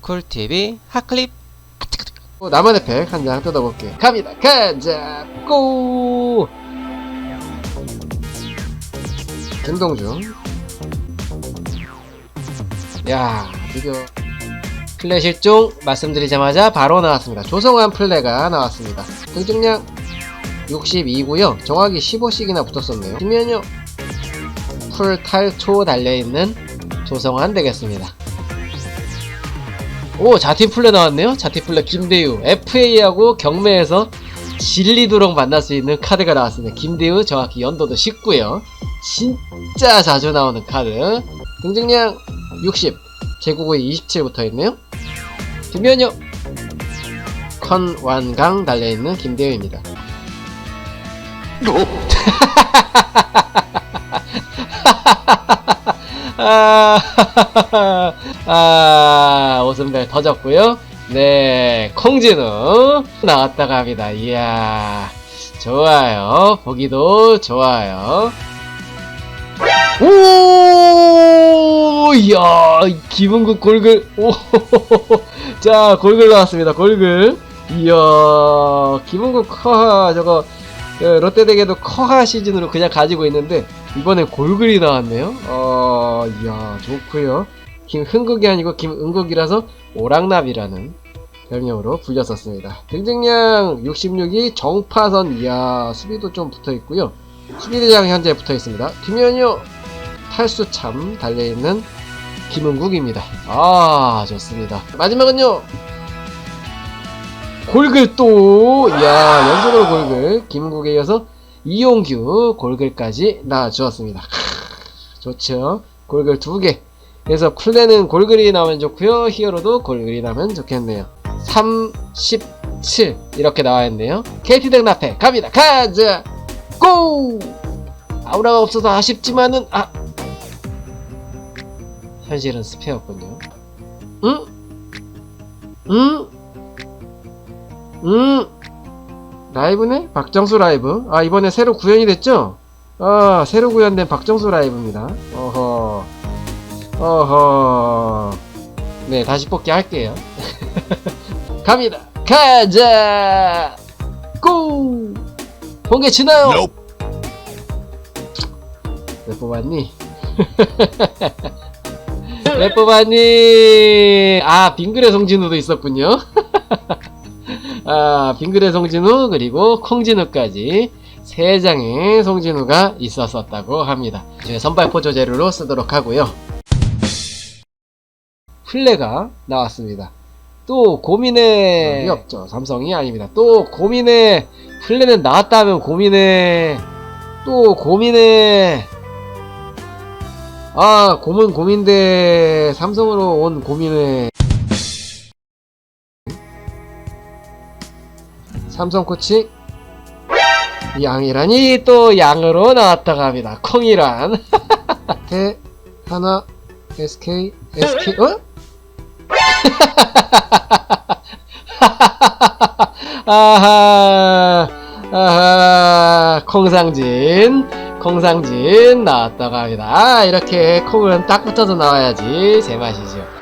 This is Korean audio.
쿨TV 핫클립 어, 나만의 팩 한 장 뜯어볼게. 갑니다. 가자. 고! 김동준. 야, 드디어 플레 실종 말씀드리자마자 바로 나왔습니다. 조성환 플레가 나왔습니다. 등중량 62고요. 정확히 15씩이나 붙었었네요. 지면요 풀 탈초 달려있는 조성환 되겠습니다. 오 자티 플레 나왔네요. 자티 플레 김대유. FA하고 경매에서 진리도록 만날 수 있는 카드가 나왔습니다. 김대유 정확히 연도도 19요. 진짜 자주 나오는 카드. 등등량 60 제국에 27 붙어있네요. 뒷면요 컨완강 달려있는 김대유입니다 아, 아, 웃음벨 터졌고요. 네, 콩진우 나왔다고 합니다. 이야, 좋아요. 보기도 좋아요. 오, 이야, 김은국 골글. 오, 자, 골글 나왔습니다. 골글. 이야, 김은국 커하 저거 그 롯데덱에도 커하 시즌으로 그냥 가지고 있는데 이번에 골글이 나왔네요. 어, 이야, 좋고요. 김흥국이 아니고 김은국이라서 오랑나비라는 별명으로 불렸었습니다. 등등량 66이 정파선, 이야, 수비도 좀 붙어 있고요. 수비대장 현재 붙어 있습니다. 뒷면요, 탈수참 달려있는 김은국입니다. 아, 좋습니다. 마지막은요, 골글 또, 이야, 연속으로 골글. 김은국에 이어서 이용규 골글까지 나와주었습니다. 크, 좋죠. 골글 두 개. 그래서 플레는 골글이 나오면 좋고요. 히어로도 골글이 나오면 좋겠네요. 37 이렇게 나와있네요. KT 덱나페 갑니다. 가자. 고! 아우라가 없어서 아쉽지만은 아 현실은 스페였군요. 응? 응? 응? 라이브네? 박정수 라이브. 아, 이번에 새로 구현이 됐죠? 아, 새로 구현된 박정수 라이브입니다. 어허. 어허. 네, 다시 뽑기 할게요. 갑니다. 가자! 고! 번개 치나요? 왜 뽑았니? 왜 뽑았니? 아, 빙그레 송진우도 있었군요. 아, 빙그레 송진우 그리고 콩진우까지 세 장의 송진우가 있었었다고 합니다. 이제 선발 포 조제류로 쓰도록 하고요. 플레가 나왔습니다. 또 고민해 이 없죠. 삼성이 아닙니다. 또 고민해 플레는 나왔다 하면 고민해 또 고민해 아 고민 고민대 삼성으로 온 고민해 삼성 코치 양이란이 또 양으로 나왔다고 합니다. 콩이란 대 하나 SK SK 어? 아하 아하 콩상진 콩상진 나왔다고 합니다. 아, 이렇게 콩은 딱 붙어서 나와야지 제맛이죠.